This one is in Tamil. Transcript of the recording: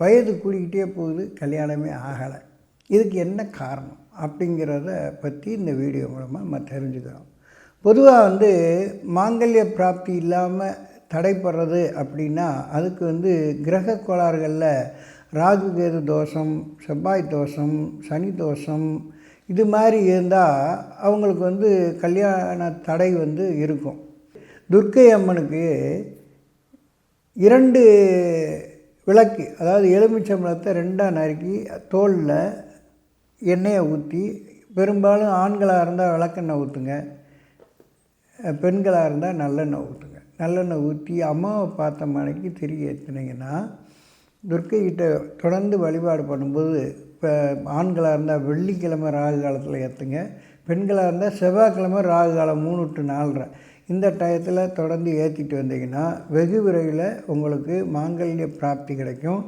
வயது கூடிக்கிட்டே போகுது கல்யாணமே ஆகலை. இதுக்கு என்ன காரணம் அப்படிங்கிறத பற்றி இந்த வீடியோ மூலமாக நம்ம தெரிஞ்சுக்கிறோம். பொதுவாக வந்து மாங்கல்ய பிராப்தி இல்லாமல் தடைப்படுறது அப்படின்னா அதுக்கு வந்து கிரக கோளாறுகளில் ராகு கேது தோஷம் செவ்வாய் தோஷம் சனி தோஷம் இது மாதிரி இருந்தால் அவங்களுக்கு வந்து கல்யாண தடை வந்து இருக்கும். துர்க்கை அம்மனுக்கு இரண்டு விளக்கு அதாவது எலுமிச்சம்பழத்தை ரெண்டாக நறுக்கி தோலில் எண்ணெயை ஊற்றி பெரும்பாலும் ஆண்களாக இருந்தால் விளக்கெண்ணெய் ஊற்றுங்க பெண்களாக இருந்தால் நல்லெண்ணெய் ஊற்றுங்க நல்லெண்ணெய் ஊற்றி அம்மாவை பார்த்த மனைக்கு திரி ஏற்றினீங்கன்னா துர்க்கைகிட்ட தொடர்ந்து வழிபாடு பண்ணும்போது இப்போ ஆண்களாக இருந்தால் வெள்ளிக்கிழமை ராகு காலத்தில் ஏற்றுங்க பெண்களாக இருந்தால் செவ்வாய்க்கிழமை ராகு காலம் மூணு டு நாலரை. இந்த டயத்தில் தொடர்ந்து ஏற்றிட்டு வந்தீங்கன்னா வெகு விரைவில் உங்களுக்கு மாங்கல்ய பிராப்தி கிடைக்கும்.